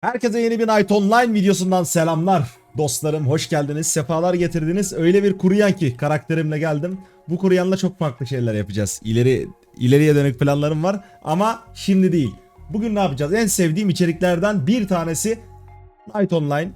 Herkese yeni bir Night Online videosundan selamlar. Dostlarım hoş geldiniz, sefalar getirdiniz. Öyle bir kuryan ki karakterimle geldim. Bu kuryanla çok farklı şeyler yapacağız. İleri ileriye dönük planlarım var ama şimdi değil. Bugün ne yapacağız? En sevdiğim içeriklerden bir tanesi Night Online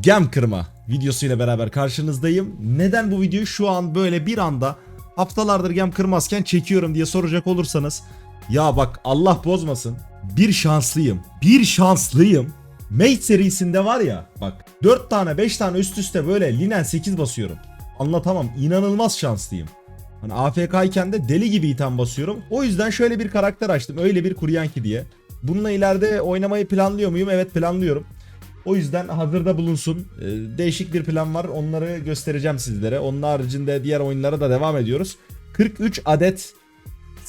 gem kırma videosuyla beraber karşınızdayım. Neden bu videoyu şu an böyle bir anda haftalardır gem kırmazken çekiyorum diye soracak olursanız ya bak Allah bozmasın bir şanslıyım. Bir şanslıyım. Mate serisinde var ya bak 4 tane 5 tane üst üste böyle linen 8 basıyorum. Anlatamam inanılmaz şanslıyım. Hani AFK iken de deli gibi item basıyorum. O yüzden şöyle bir karakter açtım. Öyle bir Kuryanki diye. Bununla ileride oynamayı planlıyor muyum? Evet planlıyorum. O yüzden hazırda bulunsun. Ee, değişik bir plan var. Onları göstereceğim sizlere. Onun haricinde diğer oyunlara da devam ediyoruz. 43 adet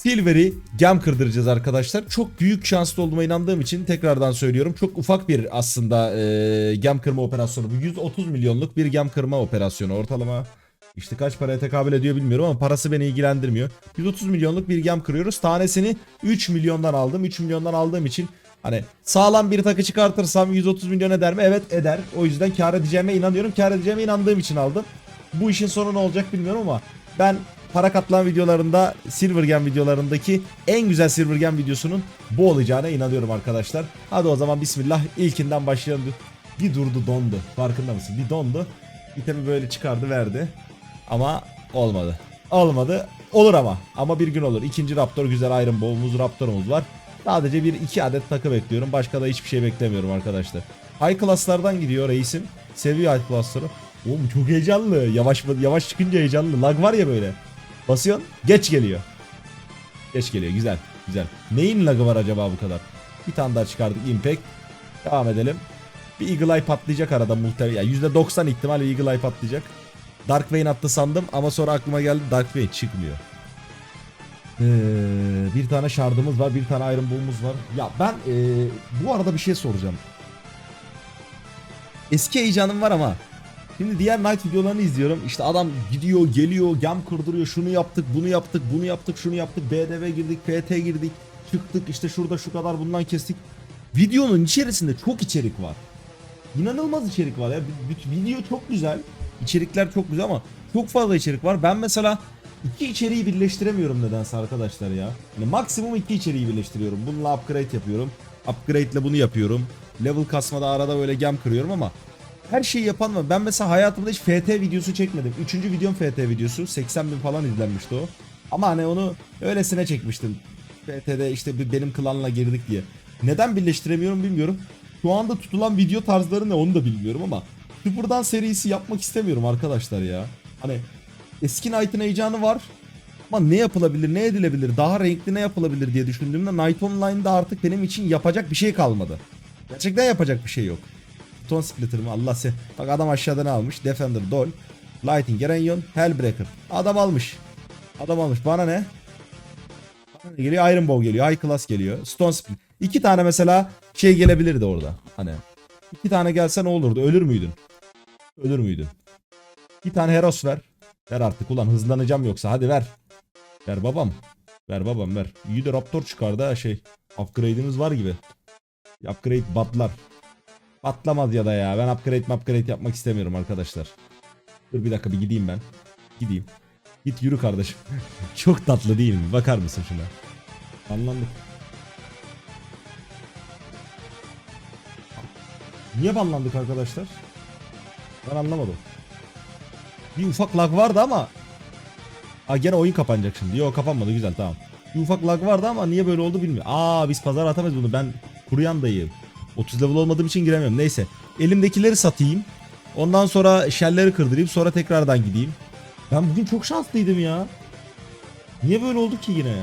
Silver'i gem kırdıracağız arkadaşlar. Çok büyük şanslı olduğuma inandığım için tekrardan söylüyorum. Çok ufak bir aslında e, gem kırma operasyonu. Bu 130 milyonluk bir gem kırma operasyonu. Ortalama işte kaç paraya tekabül ediyor bilmiyorum ama parası beni ilgilendirmiyor. 130 milyonluk bir gem kırıyoruz. Tanesini 3 milyondan aldım. 3 milyondan aldığım için hani sağlam bir takı çıkartırsam 130 milyon eder mi? Evet eder. O yüzden kar edeceğime inanıyorum. Kar edeceğime inandığım için aldım. Bu işin sonu ne olacak bilmiyorum ama ben para katlan videolarında Silvergen videolarındaki en güzel Silvergen videosunun bu olacağına inanıyorum arkadaşlar. Hadi o zaman bismillah ilkinden başlayalım. Bir durdu dondu. Farkında mısın? Bir dondu. İtemi böyle çıkardı verdi. Ama olmadı. Olmadı. Olur ama. Ama bir gün olur. İkinci Raptor güzel Iron Bow'umuz Raptor'umuz var. Sadece bir iki adet takı bekliyorum. Başka da hiçbir şey beklemiyorum arkadaşlar. High class'lardan gidiyor reisim. Seviyor high class'ları. Oğlum çok heyecanlı. Yavaş yavaş çıkınca heyecanlı. Lag var ya böyle. Basıyorsun geç geliyor. Geç geliyor güzel güzel. Neyin lagı var acaba bu kadar? Bir tane daha çıkardık Impact. Devam edelim. Bir Eagle Eye patlayacak arada muhtemelen. Yani %90 ihtimal Eagle Eye patlayacak. Dark Vein attı sandım ama sonra aklıma geldi Dark Vein çıkmıyor. Ee, bir tane şardımız var, bir tane Iron Bull'umuz var. Ya ben ee, bu arada bir şey soracağım. Eski heyecanım var ama Şimdi diğer Night videolarını izliyorum. İşte adam gidiyor, geliyor, gem kırdırıyor. Şunu yaptık, bunu yaptık, bunu yaptık, şunu yaptık. BDV girdik, PT girdik. Çıktık işte şurada şu kadar bundan kestik. Videonun içerisinde çok içerik var. İnanılmaz içerik var ya. Video çok güzel. İçerikler çok güzel ama çok fazla içerik var. Ben mesela iki içeriği birleştiremiyorum nedense arkadaşlar ya. Yani maksimum iki içeriği birleştiriyorum. Bununla upgrade yapıyorum. Upgrade ile bunu yapıyorum. Level kasmada arada böyle gem kırıyorum ama her şeyi yapan mı? Ben mesela hayatımda hiç FT videosu çekmedim. Üçüncü videom FT videosu. 80 bin falan izlenmişti o. Ama hani onu öylesine çekmiştim. FT'de işte bir benim klanla girdik diye. Neden birleştiremiyorum bilmiyorum. Şu anda tutulan video tarzları ne onu da bilmiyorum ama Sıfırdan serisi yapmak istemiyorum arkadaşlar ya. Hani eski Knight'ın heyecanı var. Ama ne yapılabilir, ne edilebilir, daha renkli ne yapılabilir diye düşündüğümde Night Online'da artık benim için yapacak bir şey kalmadı. Gerçekten yapacak bir şey yok. Ton Splitter mı? Allah se. Bak adam aşağıdan almış. Defender, Dol, Lighting, Gerenyon, Hellbreaker. Adam almış. Adam almış. Bana ne? Bana ne geliyor? Iron Bow geliyor. High Class geliyor. Stone Split. İki tane mesela şey gelebilirdi orada. Hani iki tane gelse ne olurdu? Ölür müydün? Ölür müydün? Bir tane Heros ver. Ver artık ulan hızlanacağım yoksa. Hadi ver. Ver babam. Ver babam ver. İyi de Raptor çıkardı ha şey. Upgrade'imiz var gibi. Upgrade batlar. Patlamaz ya da ya. Ben upgrade upgrade yapmak istemiyorum arkadaşlar. Dur bir dakika bir gideyim ben. Gideyim. Git yürü kardeşim. Çok tatlı değil mi? Bakar mısın şuna? Anlandık. Niye banlandık arkadaşlar? Ben anlamadım. Bir ufak lag vardı ama Aa gene oyun kapanacak şimdi. Yok kapanmadı güzel tamam. Bir ufak lag vardı ama niye böyle oldu bilmiyorum. Aa biz pazara atamayız bunu. Ben kuruyan dayıyım. 30 level olmadığım için giremiyorum. Neyse. Elimdekileri satayım. Ondan sonra şelleri kırdırayım. Sonra tekrardan gideyim. Ben bugün çok şanslıydım ya. Niye böyle oldu ki yine?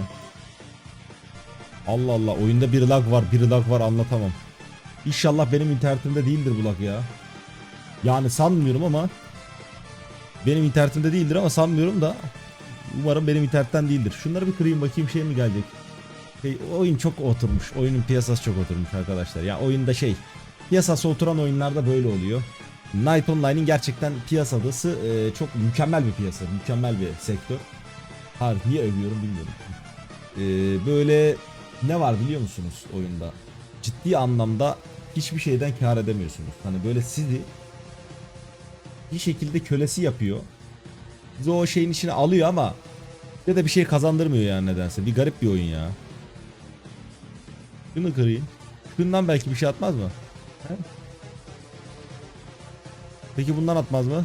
Allah Allah oyunda bir lag var bir lag var anlatamam. İnşallah benim internetimde değildir bu lag ya. Yani sanmıyorum ama benim internetimde değildir ama sanmıyorum da umarım benim internetten değildir. Şunları bir kırayım bakayım şey mi gelecek. Oyun çok oturmuş. Oyunun piyasası çok oturmuş arkadaşlar. Ya oyunda şey piyasası oturan oyunlarda böyle oluyor. Night Online'in gerçekten piyasası e, çok mükemmel bir piyasa. Mükemmel bir sektör. Hayır niye övüyorum bilmiyorum. E, böyle ne var biliyor musunuz oyunda? Ciddi anlamda hiçbir şeyden kar edemiyorsunuz. Hani böyle sizi bir şekilde kölesi yapıyor. Sizi o şeyin içine alıyor ama ya da bir şey kazandırmıyor yani nedense. Bir garip bir oyun ya. Şunu kırayım. Şundan belki bir şey atmaz mı? He? Peki bundan atmaz mı?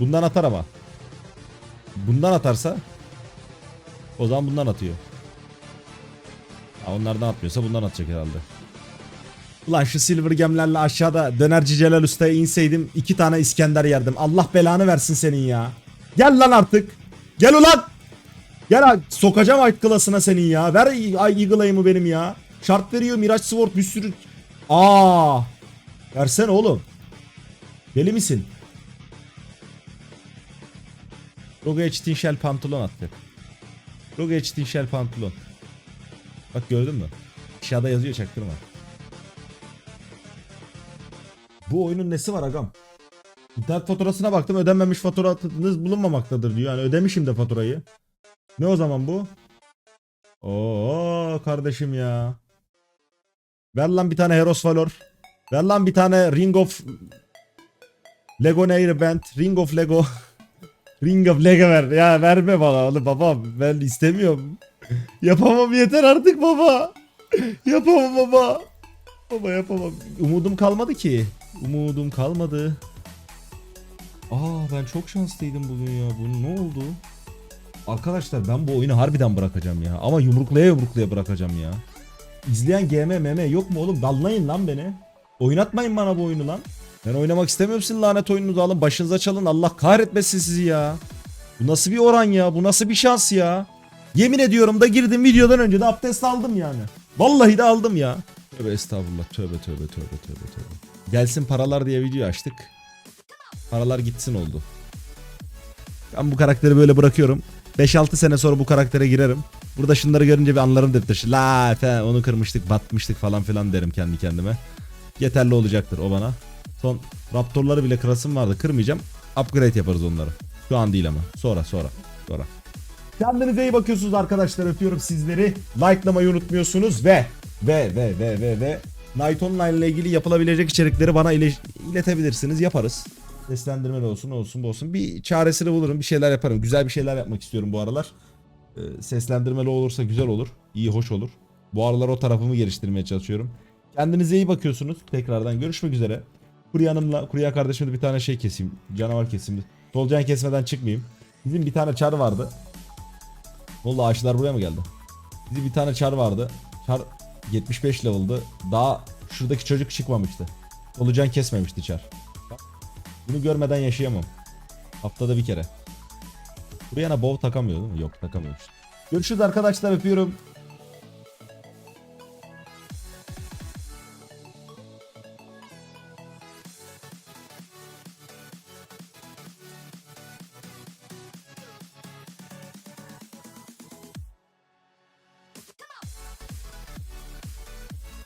Bundan atar ama. Bundan atarsa o zaman bundan atıyor. Ha, onlardan atmıyorsa bundan atacak herhalde. Ulan şu silver gemlerle aşağıda dönerci Celal Usta'ya inseydim iki tane İskender yerdim. Allah belanı versin senin ya. Gel lan artık. Gel ulan. Gel sokacağım Ait Class'ına senin ya. Ver ay Eagle Aim'ı benim ya. Şart veriyor Miraç Sword bir sürü. Aa. Versene oğlum. Deli misin? Rogue HT Shell pantolon attık. Rogue HT Shell pantolon. Bak gördün mü? Aşağıda yazıyor çaktırma. Bu oyunun nesi var agam? İnternet faturasına baktım ödenmemiş faturanız bulunmamaktadır diyor. Yani ödemişim de faturayı. Ne o zaman bu? Oo kardeşim ya. Ver lan bir tane Heros Valor. Ver lan bir tane Ring of Lego Nair Band. Ring of Lego. Ring of Lego ver. Ya verme bana oğlum baba. Ben istemiyorum. Yapamam yeter artık baba. Yapamam baba. Baba yapamam. Umudum kalmadı ki. Umudum kalmadı. Aa ben çok şanslıydım bugün ya. Bu ne oldu? Arkadaşlar ben bu oyunu harbiden bırakacağım ya. Ama yumruklaya yumruklaya bırakacağım ya. İzleyen GM MM yok mu oğlum? Dallayın lan beni. Oynatmayın bana bu oyunu lan. Ben oynamak istemiyorum sizin lanet oyununuzu alın. Başınıza çalın. Allah kahretmesin sizi ya. Bu nasıl bir oran ya? Bu nasıl bir şans ya? Yemin ediyorum da girdim videodan önce de abdest aldım yani. Vallahi de aldım ya. Tövbe estağfurullah. Tövbe tövbe tövbe tövbe tövbe. Gelsin paralar diye video açtık. Paralar gitsin oldu. Ben bu karakteri böyle bırakıyorum. 5-6 sene sonra bu karaktere girerim. Burada şunları görünce bir anlarım dedir. La fe onu kırmıştık batmıştık falan filan derim kendi kendime. Yeterli olacaktır o bana. Son raptorları bile kırasım vardı. Kırmayacağım. Upgrade yaparız onları. Şu an değil ama. Sonra sonra. Sonra. Kendinize iyi bakıyorsunuz arkadaşlar. Öpüyorum sizleri. Like'lamayı unutmuyorsunuz ve ve ve ve ve ve Night Online ile ilgili yapılabilecek içerikleri bana ile- iletebilirsiniz. Yaparız. Seslendirmeli olsun olsun bu olsun. Bir çaresini bulurum. Bir şeyler yaparım. Güzel bir şeyler yapmak istiyorum bu aralar. Ee, seslendirmeli olursa güzel olur. iyi hoş olur. Bu aralar o tarafımı geliştirmeye çalışıyorum. Kendinize iyi bakıyorsunuz. Tekrardan görüşmek üzere. Kurye Hanım'la, Kurye kardeşimle bir tane şey keseyim. Canavar keseyim. Solucan kesmeden çıkmayayım. Bizim bir tane çar vardı. Vallahi ağaçlar buraya mı geldi? Bizim bir tane çar vardı. Çar 75 level'dı. Daha şuradaki çocuk çıkmamıştı. Solucan kesmemişti çar. Bunu görmeden yaşayamam. Haftada bir kere. Buraya bow takamıyor değil mi? Yok takamıyormuş. Görüşürüz arkadaşlar öpüyorum.